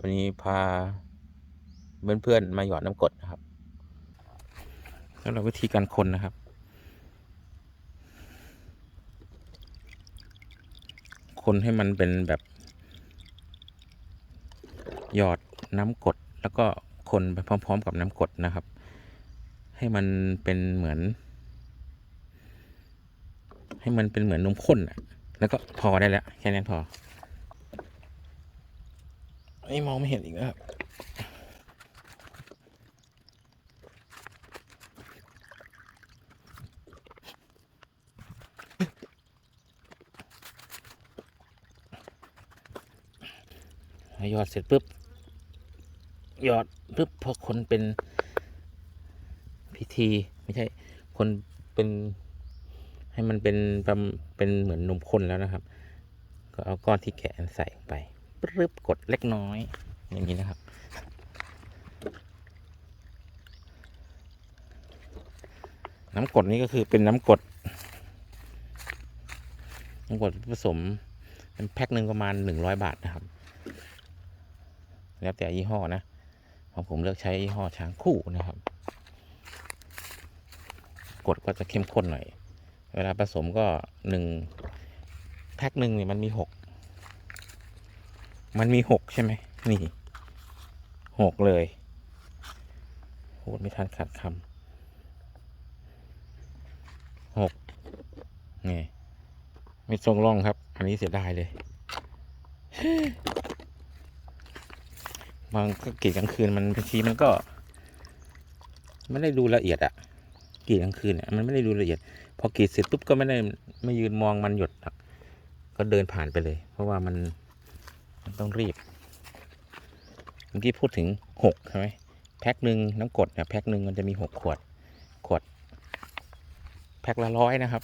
วันนี้พาเพื่อนๆมาหยอดน้ำกดนะครับสำหรับวิธีการคนนะครับ คนให้มันเป็นแบบ หยอดน้ำกดแล้วก็คนไปพร้อม ๆ กับน้ำกดนะครับ ให้มันเป็นเหมือน ให้มันเป็นเหมือนนมข้นอะแล้วก็พอได้แล้วแค่นั้นพอ ไอ้ยมองไม่เห็นอีกแล้วครับหยอดเสร็จปุ๊บหยอดปุ๊บพอคนเป็นพิธีไม่ใช่คนเป็นให้มันเป็นเป็นเหมือนนมข้นแล้วนะครับ ก็เอาก้อนที่แกะใส่ลงไป ปึ๊บกดเล็กน้อย อย่างนี้นะครับ น้ำกดนี่ก็คือเป็นน้ำกดน้ำกดผสมเป็นแพ็คหนึ่งประมาณหนึ่งร้อยบาทนะครับ แล้วแต่ยี่ห้อนะของผมเลือกใช้ยี่ห้อช้างคู่นะครับ กดก็จะเข้มข้นหน่อย เวลาผสมก็หนึ่งแพ็คหนึ่งเนี่ยมันมีหก มันมีหกใช่ไหมนี่หกเลยพูดไม่ทันขาดคำหกนี่ไม่ทรงร่องครับ อันนี้เสียดายเลยบางก็กรีดกลางคืนมันบางทีมันก็ไม่ได้ดูละเอียดอะกรีดกลางคืนเนี่ยมันไม่ได้ดูละเอียด พอกรีดเสร็จปุ๊บก็ไม่ได้ไม่ยืนมองมันหยดก็เดินผ่านไปเลย เพราะว่ามัน ต้องรีบเมื่อกี้พูดถึงหกใช่ไหมแพ็คหนึ่งน้ำกดเนี่ยแพ็คหนึ่งมันจะมีหกขวด ขวด แพ็คละร้อยนะครับ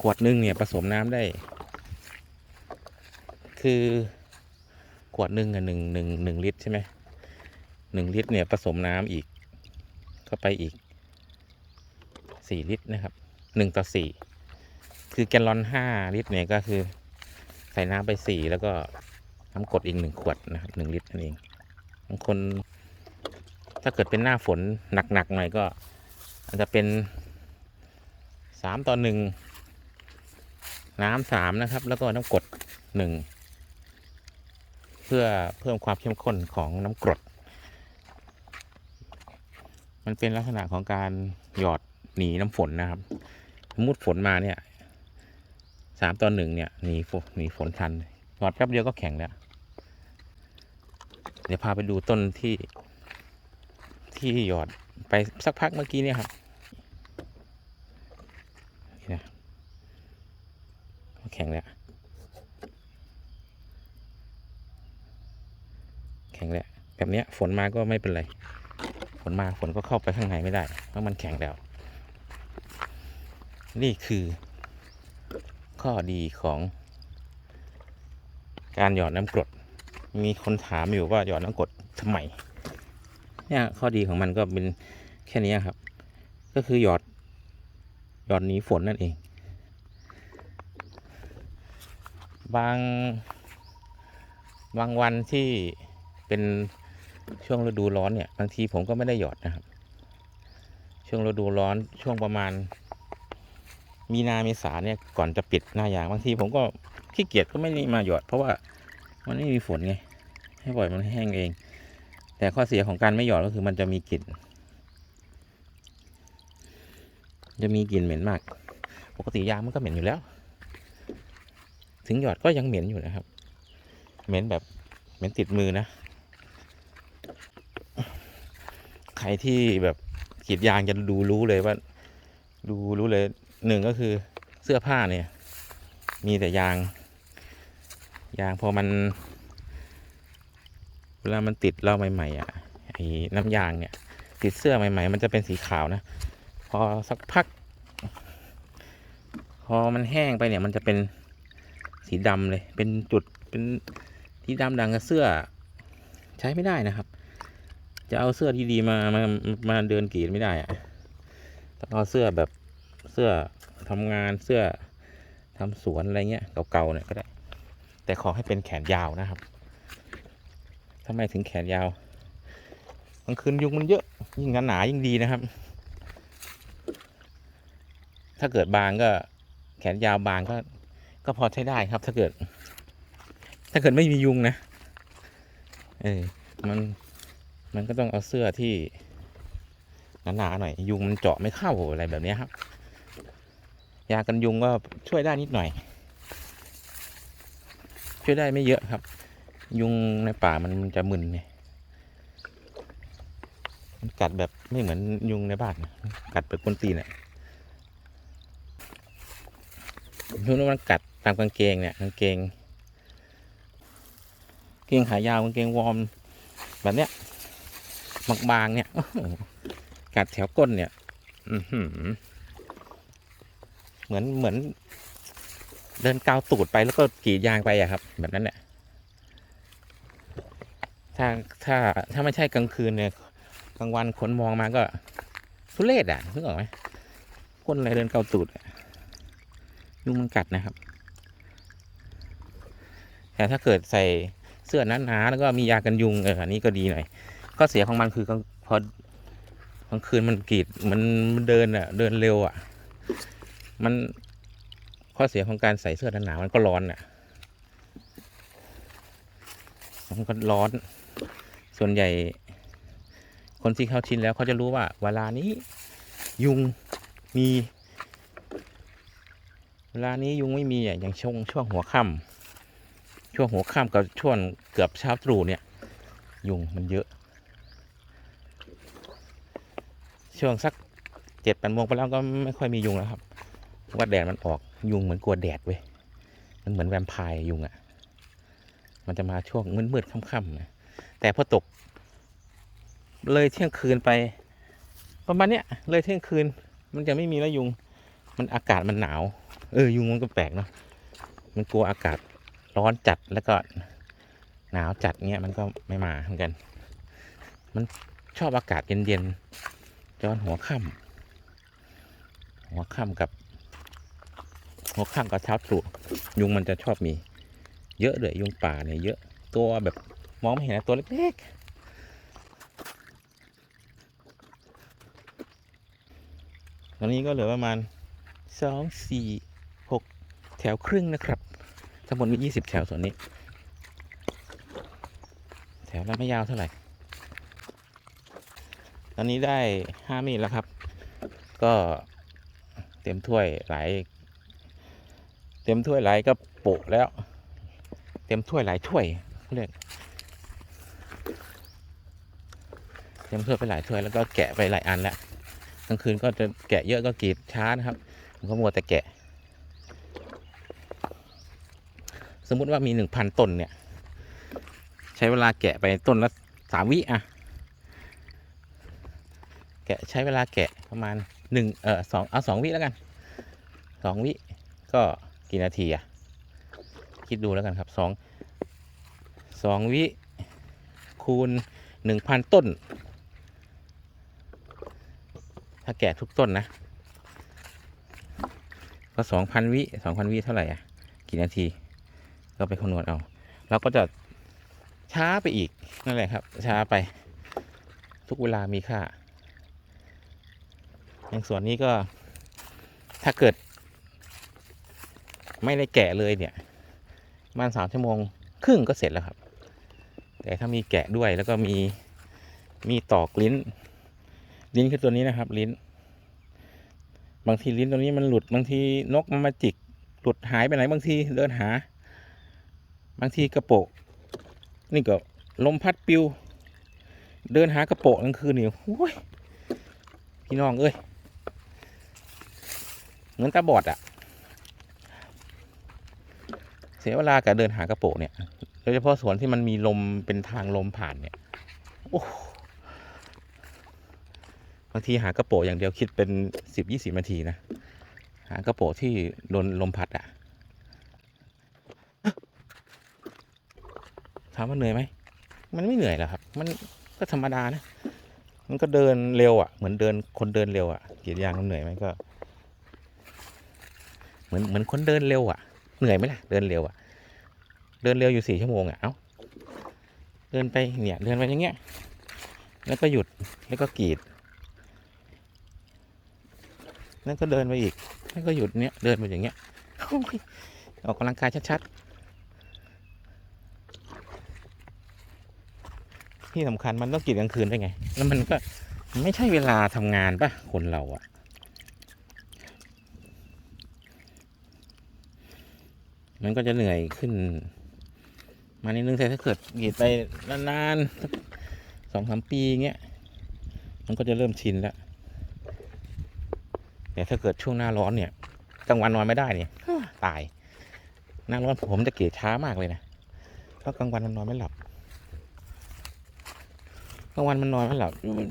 ขวดหนึ่งเนี่ยผสมน้ำได้ คือขวดหนึ่งอะหนึ่งหนึ่งหนึ่งลิตรใช่ไหมหนึ่งลิตรเนี่ยผสมน้ำอีก เข้าไปอีกสี่ลิตรนะครับหนึ่งต่อสี่คือแกลลอนห้าลิตรเนี่ยก็คือใส่น้ำไปสี่แล้วก็ น้ำกดอีกหนึ่งขวดนะครับหนึ่งลิตรนั่นเองบางคน ถ้าเกิดเป็นหน้าฝนหนักๆหน่อยก็ อาจจะเป็นสามต่อหนึ่งน้ำสามนะครับ แล้วก็น้ำกดหนึ่งเพื่อเพิ่มความเข้มข้นของน้ำกรด มันเป็นลักษณะของการหยอดหนีน้ำฝนนะครับสมมติฝนมาเนี่ยสามต่อหนึ่งเนี่ยหนีฝนหนีฝนทัน หยอดแป๊บเดียวก็แข็งแล้ว เดี๋ยวพาไปดูต้นที่ ที่หยอดไปสักพักเมื่อกี้เนี่ยครับนี่นะแข็งแล้ว แข็งแล้วแบบเนี้ยฝนมาก็ไม่เป็นไร ฝนมาฝนก็เข้าไปข้างในไม่ได้ เพราะมันแข็งแล้ว นี่คือ ข้อดีของ การหยอดน้ำกรด มีคนถามอยู่ว่าหยอดน้ำกรดทำไมเนี่ยข้อดีของมันก็เป็นแค่นี้ครับ ก็คือหยอดหยอดหนีฝนนั่นเอง บางบางวันที่เป็นช่วงฤดูร้อนเนี่ยบางทีผมก็ไม่ได้หยอดนะครับ ช่วงฤดูร้อนช่วงประมาณ มีนาเมษาเนี่ยก่อนจะปิดหน้ายางบางทีผมก็ ขี้เกียจก็ไม่ได้มาหยอด เพราะว่ามันไม่มีฝนไง ให้ปล่อยมันแห้งเอง แต่ข้อเสียของการไม่หยอดก็คือมันจะมีกลิ่น จะมีกลิ่นเหม็นมาก ปกติยางมันก็เหม็นอยู่แล้ว ถึงหยอดก็ยังเหม็นอยู่นะครับ เหม็นแบบเหม็นติดมือนะ ใครที่แบบกรีดยางจะดูรู้เลยว่า ดูรู้เลยหนึ่งก็คือเสื้อผ้าเนี่ย มีแต่ยาง ยางพอมัน เวลามันติดเราใหม่ๆอะไอ้น้ำยางเนี่ย ติดเสื้อใหม่ ๆ มันจะเป็นสีขาวนะ พอสักพัก พอมันแห้งไปเนี่ย มันจะเป็นสีดำเลย เป็นจุดเป็นที่ดำดังกับเสื้อ ใช้ไม่ได้นะครับ จะเอาเสื้อที่ดีมามามาเดินกรีดไม่ได้อะต้องเอาเสื้อแบบเสื้อทำงานเสื้อทำสวนอะไรเงี้ยเก่าๆเนี่ยก็ได้ แต่ขอให้เป็นแขนยาวนะครับทำไมถึงแขนยาวกลางคืนยุงมันเยอะ ยิ่งหนาๆยิ่งดีนะครับ ถ้าเกิดบางก็แขนยาวบางก็ ก็พอใช้ได้ครับ ถ้าเกิด ถ้าเกิดไม่มียุงนะ เออมันมันก็ต้องเอาเสื้อที่หนาๆหน่อย ยุงมันเจาะไม่เข้าอะไรแบบนี้ครับ ยากันยุงก็ช่วยได้นิดหน่อย ช่วยได้ไม่เยอะครับ ยุงในป่ามันมันจะมึนเนี่ยมันกัดแบบไม่เหมือนยุงในบ้านนะกัดแบบคนตีนเนี่ยยุงนั้นมันกัดตามกางเกงเนี่ยกางเกงกางเกงขายาวกางเกงวอร์มแบบเนี้ยบางๆเนี่ยกัดแถวก้นเนี่ยอืเหมือนเหมือน เดินกาวตูดไปแล้วก็กรีดยางไปอะครับ แบบนั้นแหละถ้าถ้าถ้าไม่ใช่กลางคืนเนี่ยกลางวันคนมองมาก็ทุเรศอะนึกออกไหมคนอะไรเดินเกาตูดยุงมันกัดนะครับ แต่ถ้าเกิดใส่เสื้อหนาๆแล้วก็มียากันยุงเอออันนี้ก็ดีหน่อยข้อเสียของมันคือกลางพอกลางคืนมันกรีดมันมันเดินอะ เดินเร็วอะ มัน ข้อเสียของการใส่เสื้อหนาๆมันก็ร้อนอะ มันก็ร้อน ส่วนใหญ่ คนที่เข้าชินแล้วเขาจะรู้ว่า เวลานี้ยุงมี เวลานี้ยุงไม่มีอะอย่างช่วงช่วงหัวค่ำช่วงหัวค่ำกับช่วงเกือบเช้าตรู่เนี่ย ยุงมันเยอะ ช่วงสักเจ็ดแปดโมงไปแล้วก็ไม่ค่อยมียุงแล้วครับ ว่าแดดมันออกยุงเหมือนกลัวแดดเว้ยมันเหมือนแวมไพร์ยุงอะ่ะ มันจะมาช่วงมืดๆค่ำๆนะแต่พอตก เลยเที่ยงคืนไป ประมาณเนี้ยเลยเที่ยงคืน มันจะไม่มีแล้วยุง มันอากาศมันหนาว เออยุงมันก็แปลกเนาะมันกลัวอากาศร้อนจัดแล้วก็หนาวจัดเงี้ยมันก็ไม่มาเหมือนกัน มันชอบอากาศเย็นๆจนหัวค่ำหัวค่ำกับ หัวข้างกับเท้าตรู่ยุงมันจะชอบมี เยอะเลยยุงป่าเนี่ยเยอะตัวแบบมองไม่เห็นนะตัวเล็กๆตอนนี้ก็เหลือประมาณสองสี่หกแถวครึ่งนะครับทั้งหมดมียี่สิบแถวส่วนนี้ แถวละไม่ยาวเท่าไหร่ ตอนนี้ได้ห้ามีดแล้วครับ ก็เต็มถ้วยหลาย เต็มถ้วยหลายก็โปะแล้ว เต็มถ้วยหลายถ้วยเรียกเต็มถ้วยไปหลายถ้วยแล้วก็แกะไปหลายอันแล้วกลางคืนก็จะแกะเยอะก็กรีดช้านะครับผมก็มัวแต่แกะ สมมุติว่ามีหนึ่งพันต้นเนี่ย ใช้เวลาแกะไปต้นละสามวิอะแกะใช้เวลาแกะประมาณหนึ่งเออสองเอาสองวิแล้วกันสองวิก็ กี่นาทีอะคิดดูแล้วกันครับสองสองวิคูณหนึ่งพันต้น ถ้าแกะทุกต้นนะ ก็สองพันวิสองพันวิเท่าไหร่อะ กี่นาที ก็ไปคำนวณเอา แล้วก็จะช้าไปอีก นั่นแหละครับ ช้าไป ทุกเวลามีค่า อย่างส่วนนี้ก็ถ้าเกิด ไม่ได้แกะเลยเนี่ยประมาณสามชั่วโมงครึ่งก็เสร็จแล้วครับ แต่ถ้ามีแกะด้วยแล้วก็มีมีตอกลิ้น ลิ้นคือตัวนี้นะครับ ลิ้น บางทีลิ้นตัวนี้มันหลุดบางทีนกมันมาจิก หลุดหายไปไหนบางทีเดินหา บางทีกระโปะนี่ก็ลมพัดปิว เดินหากระโปะกลางคืนนี่โอ้ยพี่น้องเอ้ยเหมือนตาบอดอะ เสียเวลากับเดินหากระโปงเนี่ยโดยเฉพาะสวนที่มันมีลมเป็นทางลมผ่านเนี่ยโอ้บางทีหากระโปงอย่างเดียวคิดเป็นสิบยี่สิบนาทีนะหากระโปงที่โดนลมพัดอะถามว่าเหนื่อยไหมมันไม่เหนื่อยหรอกครับ มันก็ธรรมดานะ มันก็เดินเร็วอะ่ะ เหมือนเดินคนเดินเร็วอะ่ะเกรีดยางมันเหนื่อยไหมก็ เหมือนเหมือนคนเดินเร็วอะ เหนื่อยไหมล่ะ เดินเร็วอะ เดินเร็วอยู่สี่ชั่วโมงอะ เอ้า เดินไปเนี่ย เดินไปอย่างเงี้ย แล้วก็หยุด แล้วก็กรีด แล้วก็เดินไปอีก แล้วก็หยุดเนี้ย เดินไปอย่างเงี้ย อออกกำลังกายชัดๆ ที่สำคัญมันต้องกรีดกลางคืนได้วยไง แล้วมันก็ไม่ใช่เวลาทำงานปะคนเราอะ มันก็จะเหนื่อยขึ้น มานิดนึงแต่ถ้าเกิดกรีดไปนานๆสองสามปีเงี้ยมันก็จะเริ่มชินแล้วแต่ถ้าเกิดช่วงหน้าร้อนเนี่ยกลางวันนอนไม่ได้เนี่ยตาย หน้าร้อนผมจะเกลียดช้ามากเลยนะเพราะกลางวันมันนอนไม่หลับกลางวันมันนอนไม่หลับมัน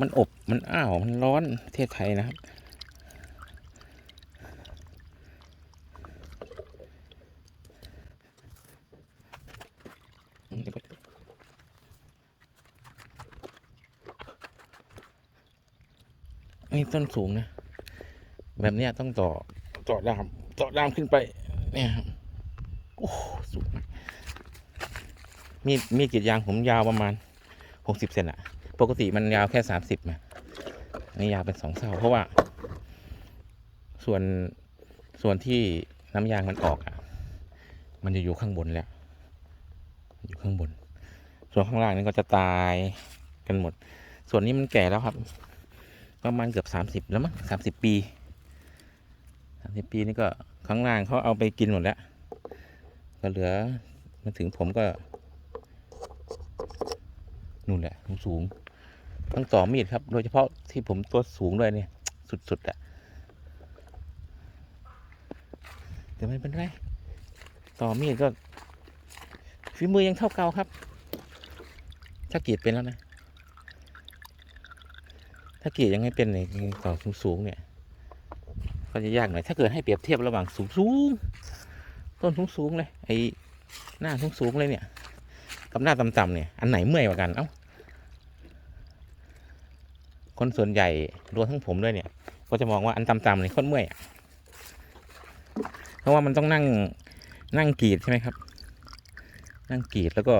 มันอบมันอ้าวมันร้อนเทศไทยนะครับ นี่ต้นสูงนะ แบบเนี้ยต้องต่อต่อดามต่อดามขึ้นไป เนี่ยครับโอ้สูงมีดมีดกรีดยางผมยาวประมาณหกสิบเซนอะปกติมันยาวแค่สามสิบนะนนี่ยาวเป็นสองเท่าเพราะว่า ส่วนส่วนที่น้ำยางมันออกอะมันจะอยู่ข้างบนแล้ว อยู่ข้างบน ส่วนข้างล่างนี่ก็จะตายกันหมด ส่วนนี้มันแก่แล้วครับ ประมาณเกือบสามสิบแล้วมั้งสามสิบปีสามสิบปีนี่ก็ข้างล่างเขาเอาไปกินหมดแล้วก็เหลือมาถึงผมก็นู่นแหละสูงๆต้องต่อมีดครับ โดยเฉพาะที่ผมตัวสูงด้วยเนี่ย สุดๆอะแต่ไม่เป็นไร ต่อมีดก็ฝีมือยังเท่าเก่าครับถ้าเกรีดเป็นแล้วนะ ถ้าเกรีดยังไม่เป็นเนี่ยต่อสูงๆเนี่ยก็จะยากหน่อยถ้าเกิดให้เปรียบเทียบระหว่างสูงสูงๆต้นสูงสูงๆเลยไอ้หน้าสูงสูงๆเลยเนี่ย กับหน้าต่ำๆเนี่ยอันไหนเมื่อยกว่ากันเอ้าคนส่วนใหญ่รวมทั้งผมด้วยเนี่ย ก็จะมองว่าอันต่ำๆเนี่ยโคนเมื่อยอะเพราะว่ามันต้องนั่งนั่งกรีดใช่ไหมครับ นั่งกรีดแล้วก็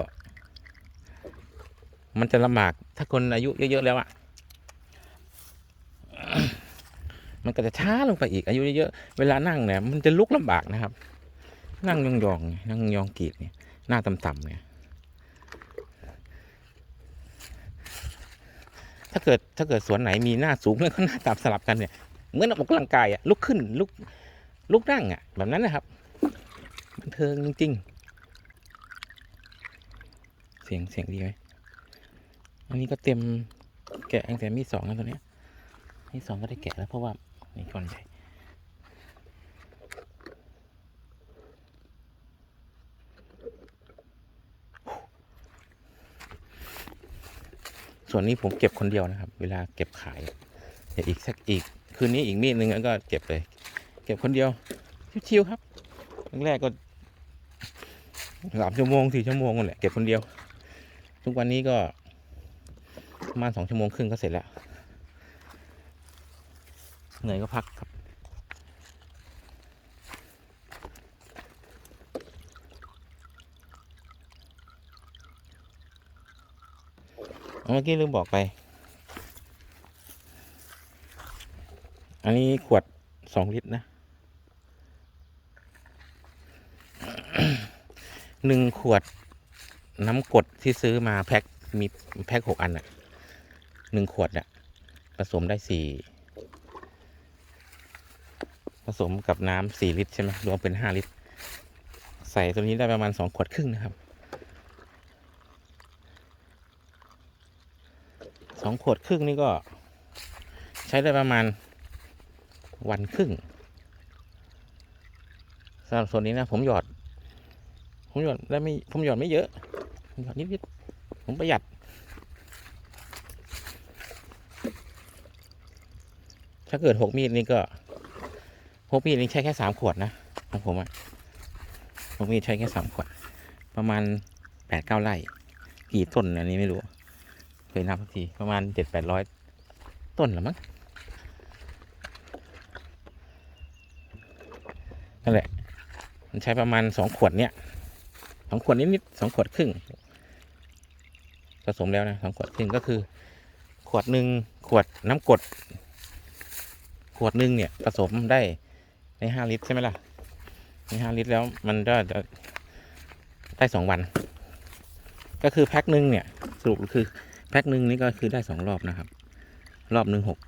มันจะลำบากถ้าคนอายุเยอะๆแล้วอะ มันก็จะช้าลงไปอีกอายุเยอะเวลานั่งเนี่ยมันจะลุกลำบากนะครับ นั่งยองๆน,นั่งยองกรีดเนี่ยหน้าต่ำๆเนี่ยถ้าเกิดถ้าเกิดสวนไหนมีหน้าสูงแล้วก็หน้าต่ำสลับกันเนี่ยเหมือนออกกำลังกายอะลุกขึ้นลุกลุกนั่งอะแบบนั้นนะครับบันเทิงจริงๆ เสียงเสียงดีไหมอันนี้ก็เต็มแกะตั้งแต่มีสองแล้วตัวเนี้ยนี่สองก็ได้แกะแล้วเพราะว่า นี่ก้อนใหญ่ส่วนนี้ผมเก็บคนเดียวนะครับ เวลาเก็บขายเดี๋ยวอีกสักอีก คืนนี้อีกมีดหนึ่งแล้วก็เก็บเลย เก็บคนเดียว ชิวๆครับแรกก็สามชั่วโมงสี่ชั่วโมงนั่นแหละเก็บคนเดียว ทุกวันนี้ก็ประมาณสองชั่วโมงครึ่งก็เสร็จแล้ว เหนื่อยก็พักครับ เมื่อกี้ลืมบอกไป อันนี้ขวดสองลิตรนะหนึ่งขวดน้ำกดที่ซื้อมาแพ็คมีแพ็คหกอันอะหนึ่งขวดอะผสมได้สี่ ผสมกับน้ำสี่ลิตรใช่ไหมรวมเป็นห้าลิตร ใส่ตัวนี้ได้ประมาณสองขวดครึ่งนะครับสองขวดครึ่งนี่ก็ใช้ได้ประมาณวันครึ่งสำหรับส่วนนี้นะ ผมหยอด ผมหยอดได้ไม่ผมหยอดไม่เยอะผมหยอดนิดๆผมประหยัดถ้าเกิดหกมีดนี่ก็ หกมีดนี่ใช้แค่สามขวดนะของผมอะหกมีดใช้แค่สามขวด ประมาณแปดเก้าไร่กี่ต้นอันนี้ไม่รู้เคยนับทีประมาณเจ็ดแปดร้อยต้นหรือมั้งนั่นแหละ มันใช้ประมาณสองขวดเนี้ยสองขวดนิดๆสองขวดครึ่งผสมแล้วนะสองขวดครึ่งก็คือ ขวดหนึ่งขวดน้ำกด ขวดหนึ่งเนี่ยผสมได้ ในห้าลิตรใช่ไหมล่ะ ในห้าลิตรแล้วมันก็จะได้สองวัน ก็คือแพ็คหนึ่งเนี่ยสรุปคือแพ็คหนึ่งนี่ก็คือได้สองรอบนะครับ รอบหนึ่งหก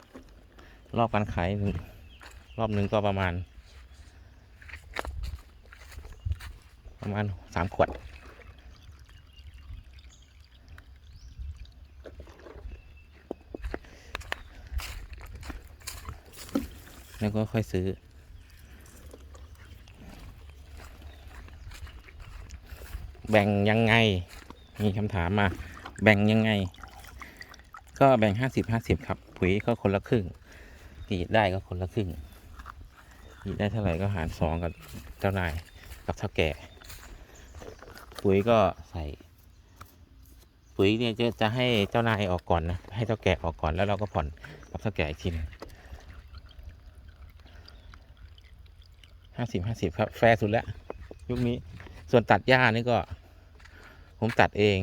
รอบการขายรอบหนึ่งก็ประมาณ ประมาณสามขวดแล้วก็ค่อยซื้อ แบ่งยังไง มีคำถามมา แบ่งยังไง ก็แบ่งห้าสิบห้าสิบครับ ปุ๋ยก็คนละครึ่งกรีดได้ก็คนละครึ่งกรีดได้เท่าไหร่ก็หารสองกับเจ้านายกับเท่าแก่ ปุ๋ยก็ใส่ ปุ๋ยเนี่ยจะจะให้เจ้านายออกก่อนนะให้เท่าแก่ออกก่อนแล้วเราก็ผ่อนกับเท่าแก่อีกทีหนึงห้าสิบห้าสิบครับ แฟร์สุดแล้วยุคนี้ ส่วนตัดหญ้านี่ก็ ผมตัดเอง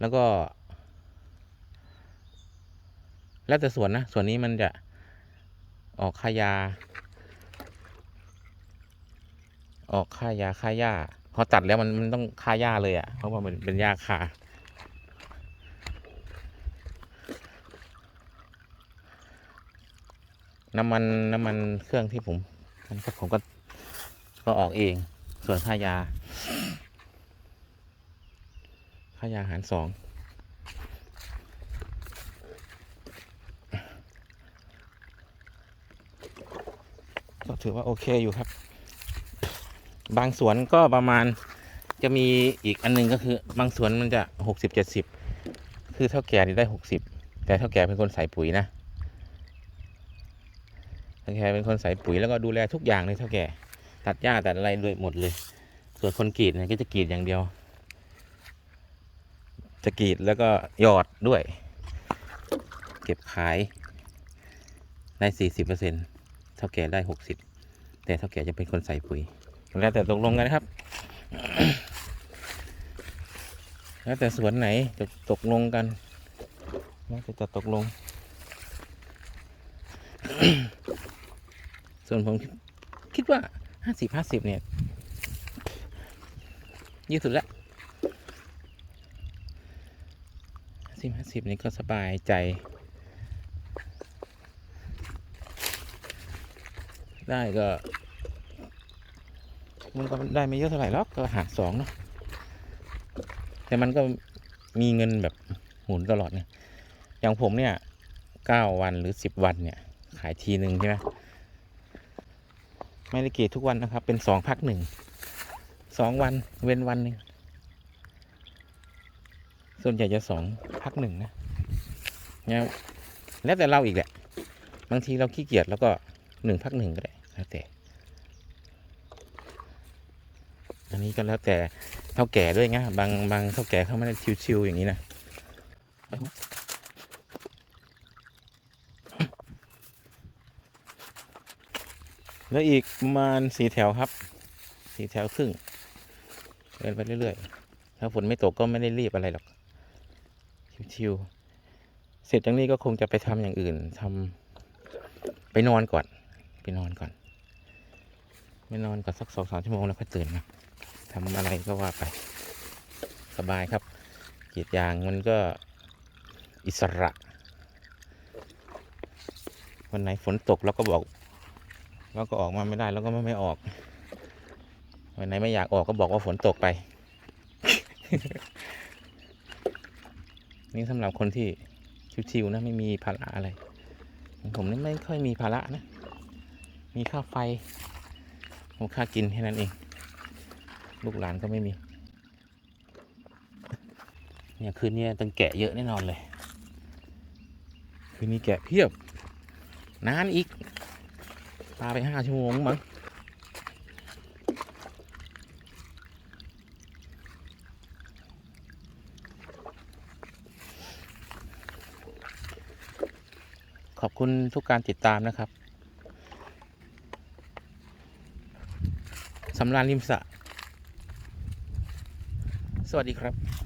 แล้วก็ แล้วแต่ส่วนนะส่วนนี้มันจะออกค่ายา ออกค่ายาค่าหญ้าพอตัดแล้วมันมันต้องค่าหญ้าเลยอะ่ะ เพราะว่ามันเป็นหญ้าคาน้ำมันน้ำมันเครื่องที่ผมมันก็ผมก็ ก็ออกเองส่วนค่ายา ค่ายาหารสองก็ถือว่าโอเคอยู่ครับ บางสวนก็ประมาณจะมีอีกอันหนึงก็คือบางสวนมันจะหกสิบเจ็ดสิบคือเท่าแก่นี่ได้หกสิบแต่เท่าแก่เป็นคนใส่ปุ๋ยนะเท่าแก่เป็นคนใส่ปุ๋ยแล้วก็ดูแลทุกอย่างเลยเท่าแก่ ตัดหญ้าตัดอะไรด้วยหมดเลย ส่วนคนกรีดเนี่ยก็จะกรีดอย่างเดียว จะกรีดแล้วก็หยอดด้วย เก็บขายได้สี่สิบเปอร์เซ็นเท่าแก่ได้หกสิบแต่เท่าแก่จะเป็นคนใส่ปุ๋ย แล้วแต่ตกลงกันนะครับ แล้วแต่สวนไหนจะตกลงกันแล้วแต่จะตกลง ส่วนผมคิดว่าห้าสิบห้าสิบเนี่ยยืดสุดละห้า สิบห้าสิบนี่ก็สบายใจ ได้ก็ มันก็ได้ไม่เยอะเท่าไหร่หรอกก็หารสองเนาะแต่มันก็มีเงินแบบหมุนตลอดเนี่ย อย่างผมเนี่ยเก้าวันหรือสิบวันเนี่ย ขายทีหนึ่งใช่ไหมไม่ได้เกตทุกวันนะครับ เป็นสองพักหนึ่งสองวันเว้นวันหนึ่ง ส่วนใหญ่จะสองพักหนึ่งนะเนี่ยแล้วแต่เราอีกแหละ บางทีเราขี้เกียจแล้วก็หนึ่งพักหนึ่งก็ได้แล้วแต่ อันนี้ก็แล้วแต่เท่าแก่ด้วยไงบางบางเท่าแก่เขาไม่ได้ชิวๆอย่างนี้นะแล้วอีกประมาณสี่แถวครับสี่แถวครึ่งเดินไปเรื่อยๆ ถ้าฝนไม่ตกก็ไม่ได้รีบอะไรหรอก ชิวๆเสร็จจากนี้ก็คงจะไปทำอย่างอื่นทำไปนอนก่อน ไปนอนก่อนไปนอนก่อนสักสองสามชั่วโมงแล้วค่อยตื่นมาทำอะไรก็ว่าไปสบายครับกรีดยางมันก็อิสระ วันไหนฝนตกเราก็บอกเราก็ออกมาไม่ได้เราก็ไม่ไม่ออก วันไหนไม่อยากออกก็บอกว่าฝนตกไป นี่สำหรับคนที่ชิวๆนะไม่มีภาระอะไร ผมนี่ไม่ค่อยมีภาระนะ มีค่าไฟมีค่ากินแค่นั้นเอง ลูกหลานก็ไม่มี เนี่ยคืนนี้ต้องแกะเยอะแน่นอนเลย คืนนี้แกะเพียบ นานอีก ปาไปห้าชั่วโมงมั้ง คุณทุกการติดตามนะครับสำราญริมสระสวัสดีครับ